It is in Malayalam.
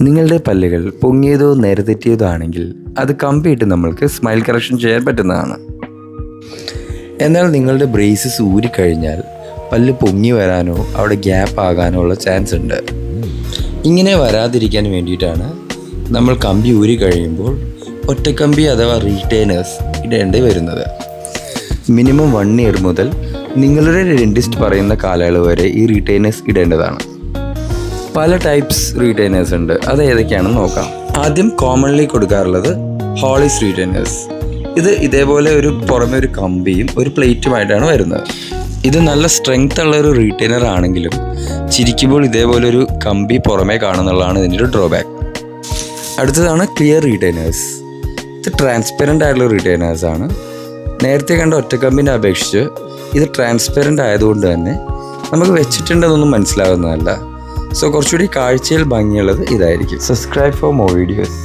നിങ്ങളുടെ പല്ലുകൾ പൊങ്ങിയതോ നേരത്തെറ്റിയതോ ആണെങ്കിൽ അത് കമ്പിയിട്ട് നമ്മൾക്ക് സ്മൈൽ കറക്ഷൻ ചെയ്യാൻ പറ്റുന്നതാണ്. എന്നാൽ നിങ്ങളുടെ ബ്രേസസ് ഊരിക്കഴിഞ്ഞാൽ പല്ല് പൊങ്ങി വരാനോ അവിടെ ഗ്യാപ്പ് ആകാനോ ഉള്ള ചാൻസ് ഉണ്ട്. ഇങ്ങനെ വരാതിരിക്കാൻ വേണ്ടിയിട്ടാണ് നമ്മൾ കമ്പി ഊരി കഴിയുമ്പോൾ ഒറ്റക്കമ്പി അഥവാ റീറ്റെയിനേഴ്സ് ഇടേണ്ടി വരുന്നത്. മിനിമം വൺ ഇയർ മുതൽ നിങ്ങളുടെ ഡെന്റിസ്റ്റ് പറയുന്ന കാലയളവ് വരെ ഈ റീറ്റെയിനേഴ്സ് ഇടേണ്ടതാണ്. പല ടൈപ്സ് റീറ്റെയിനേഴ്സ് ഉണ്ട്. അത് ഏതൊക്കെയാണെന്ന് നോക്കാം. ആദ്യം കോമൺലി കൊടുക്കാറുള്ളത് ഹോളിസ് റീറ്റെയിനേഴ്സ് ഇത് ഇതേപോലെ ഒരു പുറമെ ഒരു കമ്പിയും ഒരു പ്ലേറ്റുമായിട്ടാണ് വരുന്നത്. ഇത് നല്ല സ്ട്രെങ്ത് ഉള്ള ഒരു റീറ്റൈനർ ആണെങ്കിലും ചിരിക്കുമ്പോൾ ഇതേപോലെ ഒരു കമ്പി പുറമേ കാണുന്നുള്ളതാണ് ഇതിന്റെ ഒരു ഡ്രോബാക്ക് അടുത്തതാണ് ക്ലിയർ റീറ്റെയിനേഴ്സ് ഇത് ട്രാൻസ്പെറന്റ് ആയിട്ടുള്ള റീറ്റെയിനേഴ്സ് ആണ്. നേരത്തെ കണ്ട ഒറ്റക്കമ്പിനെ അപേക്ഷിച്ച് ഇത് ട്രാൻസ്പെറന്റ് ആയതുകൊണ്ട് തന്നെ നമുക്ക് വെച്ചിട്ടുണ്ടെന്നൊന്നും മനസ്സിലാകുന്നതല്ല സോ കുറച്ചുകൂടി കാഴ്ചയിൽ ഭംഗിയുള്ളത് ഇതായിരിക്കും. Subscribe for more videos